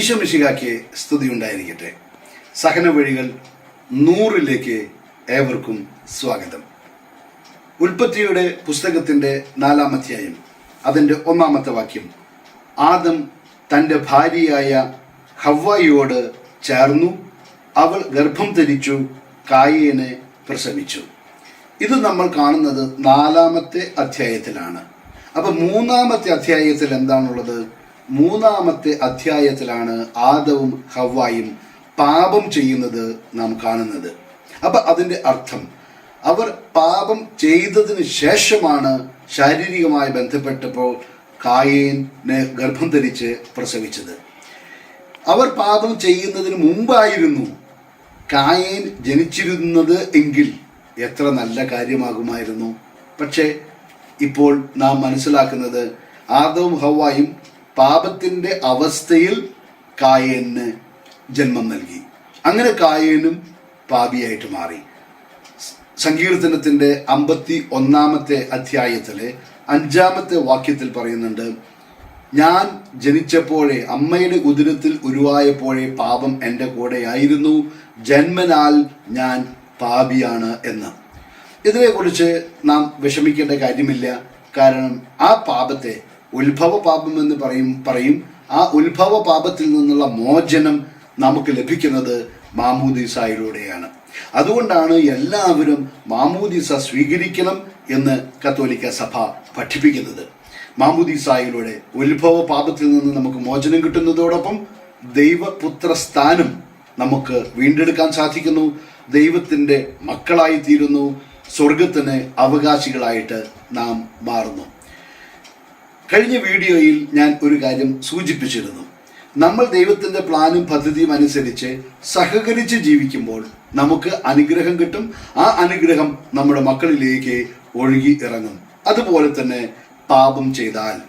ഈശോ മിശികാക്ക് സ്തുതി ഉണ്ടായിരിക്കട്ടെ. സഹന വഴികൾ നൂറിലേക്ക് ഏവർക്കും സ്വാഗതം. ഉൽപ്പത്തിയുടെ പുസ്തകത്തിന്റെ നാലാം അധ്യായം അതിന്റെ ഒന്നാമത്തെ വാക്യം ആദം തന്റെ ഭാര്യയായ ഹവ്വായിയോട് ചേർന്നു അവൾ ഗർഭം ധരിച്ചു കായേനെ പ്രസവിച്ചു. ഇത് നമ്മൾ കാണുന്നത് നാലാമത്തെ അധ്യായത്തിലാണ്. അപ്പൊ മൂന്നാമത്തെ അധ്യായത്തിൽ എന്താണുള്ളത്? മൂന്നാമത്തെ അധ്യായത്തിലാണ് ആദവും ഹവായും പാപം ചെയ്യുന്നത് നാം കാണുന്നത്. അപ്പൊ അതിന്റെ അർത്ഥം അവർ പാപം ചെയ്തതിന് ശേഷമാണ് ശാരീരികമായി ബന്ധപ്പെട്ടപ്പോൾ കായേനെ ഗർഭം ധരിച്ച് പ്രസവിച്ചത്. അവർ പാപം ചെയ്യുന്നതിന് മുമ്പായിരുന്നു കായേൻ ജനിച്ചിരുന്നത് എങ്കിൽ എത്ര നല്ല കാര്യമാകുമായിരുന്നു. പക്ഷേ ഇപ്പോൾ നാം മനസ്സിലാക്കുന്നത് ആദവും ഹവായും പാപത്തിന്റെ അവസ്ഥയിൽ കായേന് ജന്മം നൽകി. അങ്ങനെ കായേനും പാപിയായിട്ട് മാറി. സങ്കീർത്തനത്തിന്റെ അമ്പത്തി ഒന്നാമത്തെ അധ്യായത്തിലെ അഞ്ചാമത്തെ വാക്യത്തിൽ പറയുന്നുണ്ട് ഞാൻ ജനിച്ചപ്പോഴേ അമ്മയുടെ ഉദരത്തിൽ ഉരുവായപ്പോഴേ പാപം എന്റെ കൂടെയായിരുന്നു. ജന്മനാൽ ഞാൻ പാപിയാണ് എന്ന്. ഇതിനെക്കുറിച്ച് നാം വിഷമിക്കേണ്ട കാര്യമില്ല. കാരണം ആ പാപത്തെ ഉത്ഭവ പാപം എന്ന് പറയും പറയും. ആ ഉത്ഭവ പാപത്തിൽ നിന്നുള്ള മോചനം നമുക്ക് ലഭിക്കുന്നത് മാമൂദിസായിലൂടെയാണ്. അതുകൊണ്ടാണ് എല്ലാവരും മാമൂദീസ സ്വീകരിക്കണം എന്ന് കത്തോലിക്ക സഭ പഠിപ്പിക്കുന്നത്. മാമൂദിസായിലൂടെ ഉത്ഭവ പാപത്തിൽ നിന്ന് നമുക്ക് മോചനം കിട്ടുന്നതോടൊപ്പം ദൈവപുത്ര സ്ഥാനം നമുക്ക് വീണ്ടെടുക്കാൻ സാധിക്കുന്നു. ദൈവത്തിന്റെ മക്കളായി തീരുന്നു സ്വർഗത്തിന് അവകാശികളായിട്ട് നാം മാറുന്നു. കഴിഞ്ഞ വീഡിയോയിൽ ഞാൻ ഒരു കാര്യം സൂചിപ്പിച്ചിരുന്നു. നമ്മൾ ദൈവത്തിന്റെ പ്ലാനും പദ്ധതിയും അനുസരിച്ച് സഹകരിച്ച് ജീവിക്കുമ്പോൾ നമുക്ക് അനുഗ്രഹം കിട്ടും. ആ അനുഗ്രഹം നമ്മുടെ മക്കളിലേക്ക് ഒഴുകി ഇറങ്ങും. അതുപോലെ തന്നെ പാപം ചെയ്താൽ.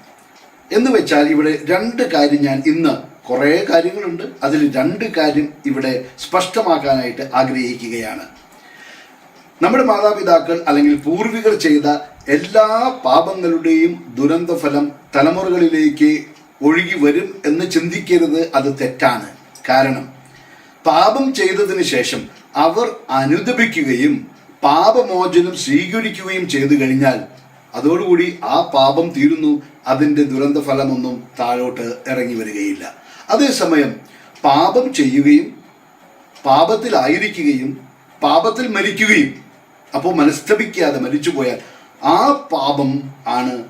എന്ന് വെച്ചാൽ ഇവിടെ രണ്ട് കാര്യം ഞാൻ ഇന്ന് കുറേ കാര്യങ്ങളുണ്ട്. അതിൽ രണ്ട് കാര്യം ഇവിടെ സ്പഷ്ടമാക്കാനായിട്ട് ആഗ്രഹിക്കുകയാണ്. നമ്മുടെ മാതാപിതാക്കൾ അല്ലെങ്കിൽ പൂർവികർ ചെയ്ത എല്ലാ പാപങ്ങളുടെയും ദുരന്തഫലം തലമുറകളിലേക്ക് ഒഴുകി വരും എന്ന് ചിന്തിക്കരുത് അത് തെറ്റാണ്. കാരണം പാപം ചെയ്തതിന് ശേഷം അവർ അനുദപിക്കുകയും പാപമോചനം സ്വീകരിക്കുകയും ചെയ്തു കഴിഞ്ഞാൽ അതോടുകൂടി ആ പാപം തീരുന്നു അതിന്റെ ദുരന്തഫലമൊന്നും താഴോട്ട് ഇറങ്ങി വരികയില്ല. അതേസമയം പാപം ചെയ്യുകയും പാപത്തിലായിരിക്കുകയും പാപത്തിൽ മരിക്കുകയും അപ്പോൾ മനസ്തപിക്കാതെ മരിച്ചുപോയാൽ ആ പാപം ആണ്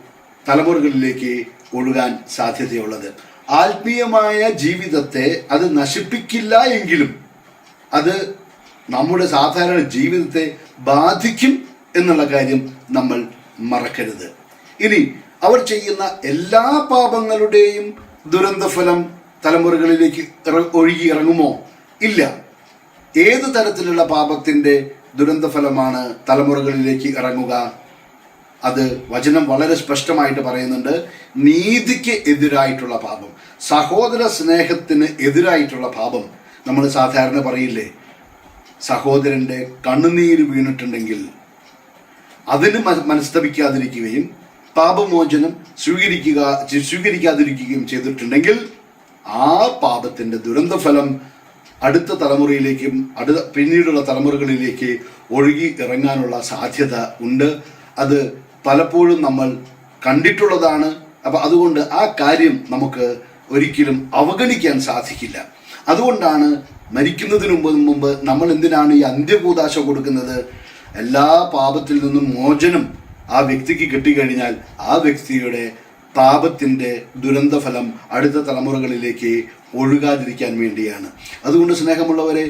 തലമുറകളിലേക്ക് ഒഴുകാൻ സാധ്യതയുള്ളത്. ആത്മീയമായ ജീവിതത്തെ അത് നശിപ്പിക്കില്ല എങ്കിലും അത് നമ്മുടെ സാധാരണ ജീവിതത്തെ ബാധിക്കും എന്നുള്ള കാര്യം നമ്മൾ മറക്കരുത്. ഇനി അവർ ചെയ്യുന്ന എല്ലാ പാപങ്ങളുടെയും ദുരന്തഫലം തലമുറകളിലേക്ക് ഒഴുകി ഇറങ്ങുമോ? ഇല്ല. ഏത് തരത്തിലുള്ള പാപത്തിന്റെ ദുരന്തഫലമാണ് തലമുറകളിലേക്ക് ഇറങ്ങുക? അത് വചനം വളരെ സ്പഷ്ടമായിട്ട് പറയുന്നുണ്ട് നീതിക്ക് എതിരായിട്ടുള്ള പാപം. സഹോദര സ്നേഹത്തിന് എതിരായിട്ടുള്ള പാപം നമ്മൾ സാധാരണ പറയില്ലേ? സഹോദരന്റെ കണ്ണുനീര് വീണിട്ടുണ്ടെങ്കിൽ അതിന് മനസ്തപിക്കാതിരിക്കുകയും പാപമോചനം സ്വീകരിക്കുക സ്വീകരിക്കാതിരിക്കുകയും ചെയ്തിട്ടുണ്ടെങ്കിൽ ആ പാപത്തിന്റെ ദുരന്തഫലം അടുത്ത തലമുറയിലേക്കും അടുത്ത പിന്നീടുള്ള തലമുറകളിലേക്ക് ഒഴുകി ഇറങ്ങാനുള്ള സാധ്യത ഉണ്ട്. അത് പലപ്പോഴും നമ്മൾ കണ്ടിട്ടുള്ളതാണ്. അപ്പൊ അതുകൊണ്ട് ആ കാര്യം നമുക്ക് ഒരിക്കലും അവഗണിക്കാൻ സാധിക്കില്ല. അതുകൊണ്ടാണ് മരിക്കുന്നതിന് മുമ്പ് മുമ്പ് നമ്മൾ എന്തിനാണ് ഈ അന്ത്യകൂതാശ കൊടുക്കുന്നത്? എല്ലാ പാപത്തിൽ നിന്നും മോചനം ആ വ്യക്തിക്ക് കിട്ടിക്കഴിഞ്ഞാൽ ആ വ്യക്തിയുടെ പാപത്തിന്റെ ദുരന്തഫലം അടുത്ത തലമുറകളിലേക്ക് ഒഴുകാതിരിക്കാൻ വേണ്ടിയാണ്. അതുകൊണ്ട് സ്നേഹമുള്ളവരെ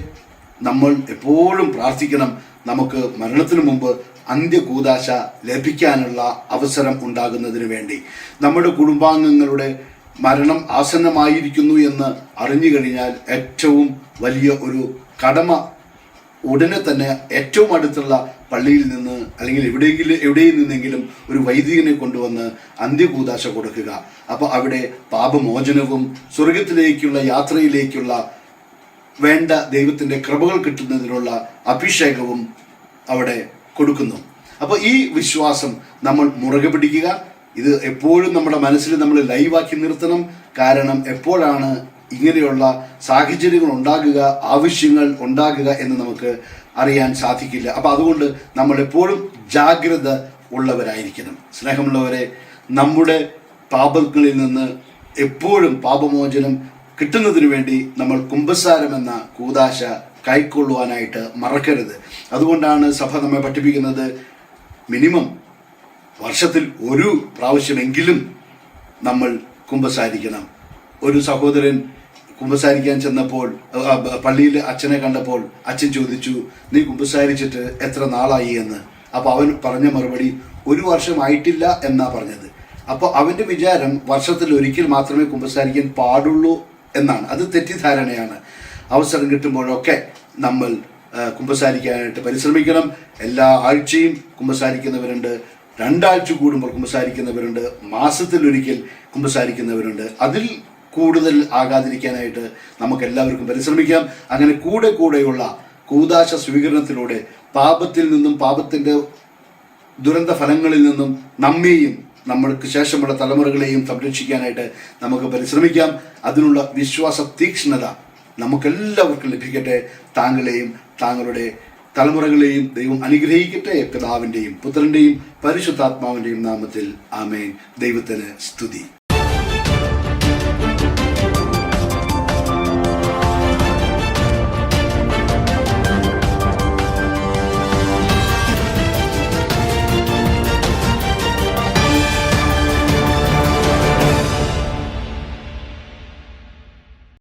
നമ്മൾ എപ്പോഴും പ്രാർത്ഥിക്കണം. നമുക്ക് മരണത്തിന് മുമ്പ് അന്ത്യകൂതാശ ലഭിക്കാനുള്ള അവസരം ഉണ്ടാകുന്നതിന് വേണ്ടി. നമ്മുടെ കുടുംബാംഗങ്ങളുടെ മരണം ആസന്നമായിരിക്കുന്നു എന്ന് അറിഞ്ഞു കഴിഞ്ഞാൽ ഏറ്റവും വലിയ ഒരു കടമ ഉടനെ തന്നെ ഏറ്റവും അടുത്തുള്ള പള്ളിയിൽ നിന്ന് അല്ലെങ്കിൽ എവിടെയെങ്കിലും എവിടെയിൽ നിന്നെങ്കിലും ഒരു വൈദികനെ കൊണ്ടുവന്ന് അന്ത്യകൂദാശ കൊടുക്കുക. അപ്പോൾ അവിടെ പാപമോചനവും സ്വർഗത്തിലേക്കുള്ള യാത്രയിലേക്കുള്ള വേണ്ട ദൈവത്തിന്റെ കൃപകൾ കിട്ടുന്നതിനുള്ള അഭിഷേകവും അവിടെ കൊടുക്കുന്നു. അപ്പോൾ ഈ വിശ്വാസം നമ്മൾ മുറുകെ പിടിക്കുക. ഇത് എപ്പോഴും നമ്മുടെ മനസ്സിൽ നമ്മൾ ലൈവാക്കി നിർത്തണം. കാരണം എപ്പോഴാണ് ഇങ്ങനെയുള്ള സാഹചര്യങ്ങൾ ഉണ്ടാകുക ആവശ്യങ്ങൾ ഉണ്ടാകുക എന്ന് നമുക്ക് അറിയാൻ സാധിക്കില്ല. അപ്പോൾ അതുകൊണ്ട് നമ്മൾ എപ്പോഴും ജാഗ്രത ഉള്ളവരായിരിക്കണം. സ്നേഹമുള്ളവരെ നമ്മുടെ പാപങ്ങളിൽ നിന്ന് എപ്പോഴും പാപമോചനം കിട്ടുന്നതിന് വേണ്ടി നമ്മൾ കുംഭസാരം എന്ന കൂതാശ കൈക്കൊള്ളുവാനായിട്ട് മറക്കരുത്. അതുകൊണ്ടാണ് സഭ നമ്മെ പഠിപ്പിക്കുന്നത് മിനിമം വർഷത്തിൽ ഒരു പ്രാവശ്യമെങ്കിലും നമ്മൾ കുമ്പസാരിക്കണം. ഒരു സഹോദരൻ കുമ്പസാരിക്കാൻ ചെന്നപ്പോൾ പള്ളിയിൽ അച്ഛനെ കണ്ടപ്പോൾ അച്ഛൻ ചോദിച്ചു നീ കുമ്പസാരിച്ചിട്ട് എത്ര നാളായി എന്ന്? അപ്പോൾ അവൻ പറഞ്ഞ മറുപടി ഒരു വർഷമായിട്ടില്ല എന്നാ പറഞ്ഞത്. അപ്പോൾ അവന്റെ വിചാരം വർഷത്തിൽ ഒരിക്കൽ മാത്രമേ കുമ്പസാരിക്കാൻ പാടുള്ളൂ എന്നാണ്. അത് തെറ്റിദ്ധാരണയാണ്. അവസരം കിട്ടുമ്പോഴൊക്കെ നമ്മൾ കുമ്പസാരിക്കാനായിട്ട് പരിശ്രമിക്കണം. എല്ലാ ആഴ്ചയും കുമ്പസാരിക്കുന്നവരുണ്ട്. രണ്ടാഴ്ച കൂടുമ്പോൾ കുമ്പസാരിക്കുന്നവരുണ്ട്. മാസത്തിൽ ഒരിക്കൽ കുമ്പസാരിക്കുന്നവരുണ്ട്. അതിൽ കൂടുതൽ ആകാതിരിക്കാനായിട്ട് നമുക്ക് എല്ലാവർക്കും പരിശ്രമിക്കാം. അങ്ങനെ കൂടെ കൂടെയുള്ള കൂതാശ സ്വീകരണത്തിലൂടെ പാപത്തിൽ നിന്നും പാപത്തിന്റെ ദുരന്ത ഫലങ്ങളിൽ നിന്നും നമ്മെയും നമ്മൾക്ക് ശേഷമുള്ള തലമുറകളെയും സംരക്ഷിക്കാനായിട്ട് നമുക്ക് പരിശ്രമിക്കാം. അതിനുള്ള വിശ്വാസ തീക്ഷ്ണത നമുക്കെല്ലാവർക്കും ലഭിക്കട്ടെ. താങ്കളെയും താങ്കളുടെ തലമുറകളെയും ദൈവം അനുഗ്രഹിക്കട്ടെ. പിതാവിന്റെയും പുത്രന്റെയും പരിശുദ്ധാത്മാവിന്റെയും നാമത്തിൽ ആമേൻ. ദൈവത്തിന് സ്തുതി.